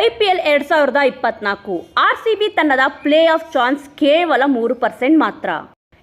I P L ಎರಡು ಸಾವಿರದ ಇಪ್ಪತ್ನಾಲ್ಕು. ಆರ್ ಸಿ ಬಿ ತಂಡದ ಪ್ಲೇ ಆಫ್ ಚಾನ್ಸ್ ಕೇವಲ ಮೂರು ಪರ್ಸೆಂಟ್ ಮಾತ್ರ.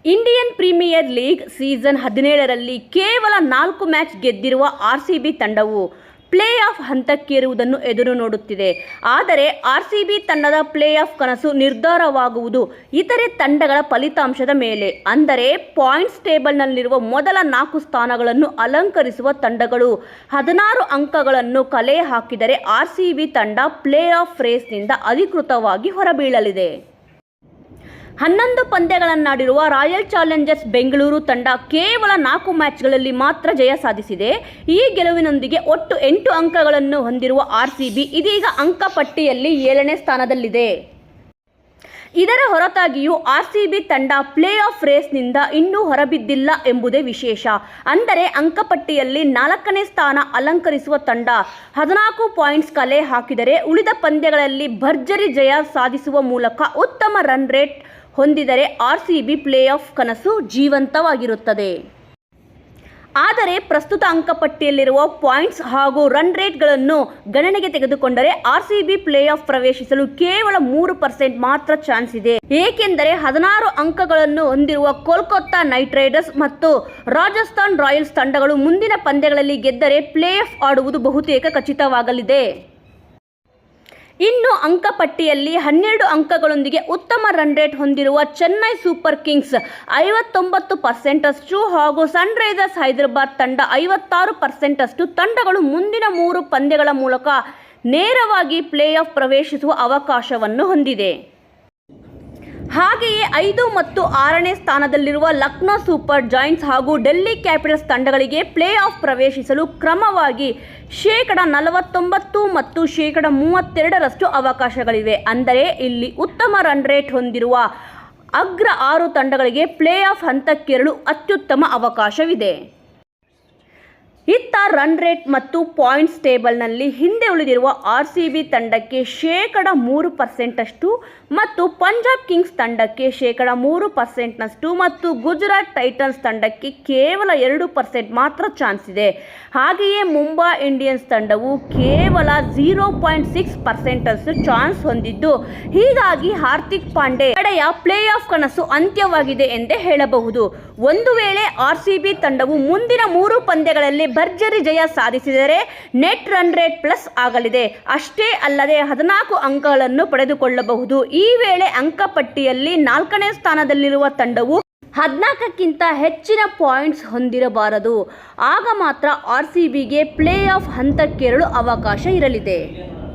ಇಂಡಿಯನ್ ಪ್ರೀಮಿಯರ್ ಲೀಗ್ ಸೀಸನ್ ಹದಿನೇಳರಲ್ಲಿ ಕೇವಲ ನಾಲ್ಕು ಮ್ಯಾಚ್ ಗೆದ್ದಿರುವ ಆರ್ ಸಿ ಬಿ ತಂಡವು ಪ್ಲೇ ಆಫ್ ಹಂತಕ್ಕೇರುವುದನ್ನು ಎದುರು ನೋಡುತ್ತಿದೆ. ಆದರೆ ಆರ್ ಸಿ ಬಿ ತಂಡದ ಪ್ಲೇ ಆಫ್ ಕನಸು ನಿರ್ಧಾರವಾಗುವುದು ಇತರೆ ತಂಡಗಳ ಫಲಿತಾಂಶದ ಮೇಲೆ. ಅಂದರೆ ಪಾಯಿಂಟ್ಸ್ ಟೇಬಲ್ನಲ್ಲಿರುವ ಮೊದಲ ನಾಲ್ಕು ಸ್ಥಾನಗಳನ್ನು ಅಲಂಕರಿಸುವ ತಂಡಗಳು. ಹದಿನಾರು ಅಂಕಗಳನ್ನು ಕಲೆ ಹಾಕಿದರೆ ಆರ್ ಸಿ ಬಿ ತಂಡ ಪ್ಲೇ ಆಫ್ ರೇಸ್ನಿಂದ ಅಧಿಕೃತವಾಗಿ ಹೊರಬೀಳಲಿದೆ. ಹನ್ನೊಂದು ಪಂದ್ಯಗಳನ್ನಾಡಿರುವ ರಾಯಲ್ ಚಾಲೆಂಜರ್ಸ್ ಬೆಂಗಳೂರು ತಂಡ ಕೇವಲ ನಾಲ್ಕು ಮ್ಯಾಚ್ಗಳಲ್ಲಿ ಮಾತ್ರ ಜಯ ಸಾಧಿಸಿದೆ. ಈ ಗೆಲುವಿನೊಂದಿಗೆ ಒಟ್ಟು ಎಂಟು ಅಂಕಗಳನ್ನು ಹೊಂದಿರುವ ಆರ್ಸಿಬಿ ಇದೀಗ ಅಂಕಪಟ್ಟಿಯಲ್ಲಿ ಏಳನೇ ಸ್ಥಾನದಲ್ಲಿದೆ. ಇದರ ಹೊರತಾಗಿಯೂ ಆರ್ಸಿಬಿ ತಂಡ ಪ್ಲೇ ಆಫ್ ರೇಸ್ನಿಂದ ಇನ್ನೂ ಹೊರಬಿದ್ದಿಲ್ಲ ಎಂಬುದೇ ವಿಶೇಷ. ಅಂದರೆ ಅಂಕಪಟ್ಟಿಯಲ್ಲಿ ನಾಲ್ಕನೇ ಸ್ಥಾನ ಅಲಂಕರಿಸುವ ತಂಡ ಹದಿನಾಲ್ಕು ಪಾಯಿಂಟ್ಸ್ ಕಲೆ ಹಾಕಿದರೆ ಉಳಿದ ಪಂದ್ಯಗಳಲ್ಲಿ ಭರ್ಜರಿ ಜಯ ಸಾಧಿಸುವ ಮೂಲಕ ಉತ್ತಮ ರನ್ ರೇಟ್ ಹೊಂದಿದರೆ ಆರ್ಸಿಬಿ ಪ್ಲೇ ಆಫ್ ಕನಸು ಜೀವಂತವಾಗಿರುತ್ತದೆ. ಆದರೆ ಪ್ರಸ್ತುತ ಅಂಕಪಟ್ಟಿಯಲ್ಲಿರುವ ಪಾಯಿಂಟ್ಸ್ ಹಾಗೂ ರನ್ ರೇಟ್ಗಳನ್ನು ಗಣನೆಗೆ ತೆಗೆದುಕೊಂಡರೆ ಆರ್ ಸಿಬಿ ಪ್ಲೇ ಆಫ್ ಪ್ರವೇಶಿಸಲು ಕೇವಲ ಮೂರು ಪರ್ಸೆಂಟ್ ಮಾತ್ರ ಚಾನ್ಸ್ ಇದೆ. ಏಕೆಂದರೆ ಹದಿನಾರು ಅಂಕಗಳನ್ನು ಹೊಂದಿರುವ ಕೋಲ್ಕತ್ತಾ ನೈಟ್ ರೈಡರ್ಸ್ ಮತ್ತು ರಾಜಸ್ಥಾನ್ ರಾಯಲ್ಸ್ ತಂಡಗಳು ಮುಂದಿನ ಪಂದ್ಯಗಳಲ್ಲಿ ಗೆದ್ದರೆ ಪ್ಲೇ ಆಫ್ ಆಡುವುದು ಬಹುತೇಕ ಖಚಿತವಾಗಲಿದೆ. ಇನ್ನು ಅಂಕಪಟ್ಟಿಯಲ್ಲಿ ಹನ್ನೆರಡು ಅಂಕಗಳೊಂದಿಗೆ ಉತ್ತಮ ರನ್ ರೇಟ್ ಹೊಂದಿರುವ ಚೆನ್ನೈ ಸೂಪರ್ ಕಿಂಗ್ಸ್ ಐವತ್ತೊಂಬತ್ತು ಪರ್ಸೆಂಟಷ್ಟು ಹಾಗೂ ಸನ್ರೈಸರ್ಸ್ ಹೈದರಾಬಾದ್ ತಂಡ ಐವತ್ತಾರು ಪರ್ಸೆಂಟಷ್ಟು ತಂಡಗಳು ಮುಂದಿನ ಮೂರು ಪಂದ್ಯಗಳ ಮೂಲಕ ನೇರವಾಗಿ ಪ್ಲೇ ಆಫ್ ಪ್ರವೇಶಿಸುವ ಅವಕಾಶವನ್ನು ಹೊಂದಿದೆ. ಹಾಗೆಯೇ ಐದು ಮತ್ತು ಆರನೇ ಸ್ಥಾನದಲ್ಲಿರುವ ಲಕ್ನೋ ಸೂಪರ್ ಜಾಯಿಂಟ್ಸ್ ಹಾಗೂ ಡೆಲ್ಲಿ ಕ್ಯಾಪಿಟಲ್ಸ್ ತಂಡಗಳಿಗೆ ಪ್ಲೇ ಆಫ್ ಪ್ರವೇಶಿಸಲು ಕ್ರಮವಾಗಿ ಶೇಕಡ ನಲವತ್ತೊಂಬತ್ತು ಮತ್ತು ಶೇಕಡ ಮೂವತ್ತೆರಡರಷ್ಟು ಅವಕಾಶಗಳಿವೆ. ಅಂದರೆ ಇಲ್ಲಿ ಉತ್ತಮ ರನ್ ರೇಟ್ ಹೊಂದಿರುವ ಅಗ್ರ ಆರು ತಂಡಗಳಿಗೆ ಪ್ಲೇ ಆಫ್ ಹಂತಕ್ಕೇರಲು ಅತ್ಯುತ್ತಮ ಅವಕಾಶವಿದೆ. ಇತ್ತ ರನ್ ರೇಟ್ ಮತ್ತು ಪಾಯಿಂಟ್ಸ್ ಟೇಬಲ್ನಲ್ಲಿ ಹಿಂದೆ ಉಳಿದಿರುವ ಆರ್ ಸಿ ಬಿ ತಂಡಕ್ಕೆ ಶೇಕಡ ಮೂರು ಪರ್ಸೆಂಟಷ್ಟು ಮತ್ತು ಪಂಜಾಬ್ ಕಿಂಗ್ಸ್ ತಂಡಕ್ಕೆ ಶೇಕಡ ಮೂರು ಪರ್ಸೆಂಟ್ನಷ್ಟು ಮತ್ತು ಗುಜರಾತ್ ಟೈಟನ್ಸ್ ತಂಡಕ್ಕೆ ಕೇವಲ ಎರಡು ಪರ್ಸೆಂಟ್ ಮಾತ್ರ ಚಾನ್ಸ್ ಇದೆ. ಹಾಗೆಯೇ ಮುಂಬೈ ಇಂಡಿಯನ್ಸ್ ತಂಡವು ಕೇವಲ ಝೀರೋ ಪಾಯಿಂಟ್ ಸಿಕ್ಸ್ ಪರ್ಸೆಂಟಷ್ಟು ಚಾನ್ಸ್ ಹೊಂದಿದ್ದು. ಹೀಗಾಗಿ ಹಾರ್ದಿಕ್ ಪಾಂಡೆ ಕಡೆಯ ಪ್ಲೇ ಆಫ್ ಕನಸು ಅಂತ್ಯವಾಗಿದೆ ಎಂದೇ ಹೇಳಬಹುದು. ಒಂದು ವೇಳೆ ಆರ್ ಸಿ ಬಿ ತಂಡವು ಮುಂದಿನ ಮೂರು ಪಂದ್ಯಗಳಲ್ಲಿ ಭರ್ಜರಿ ಜಯ ಸಾಧಿಸಿದರೆ ನೆಟ್ ರನ್ ರೇಟ್ ಪ್ಲಸ್ ಆಗಲಿದೆ. ಅಷ್ಟೇ ಅಲ್ಲದೆ ಹದಿನಾಲ್ಕು ಅಂಕಗಳನ್ನು ಪಡೆದುಕೊಳ್ಳಬಹುದು. ಈ ವೇಳೆ ಅಂಕಪಟ್ಟಿಯಲ್ಲಿ ನಾಲ್ಕನೇ ಸ್ಥಾನದಲ್ಲಿರುವ ತಂಡವು ಹದಿನಾಲ್ಕಕ್ಕಿಂತ ಹೆಚ್ಚಿನ ಪಾಯಿಂಟ್ಸ್ ಹೊಂದಿರಬಾರದು. ಆಗ ಮಾತ್ರ ಆರ್ ಸಿ ಬಿಗೆ ಪ್ಲೇ ಆಫ್ ಹಂತಕ್ಕೇರಲು ಅವಕಾಶ ಇರಲಿದೆ.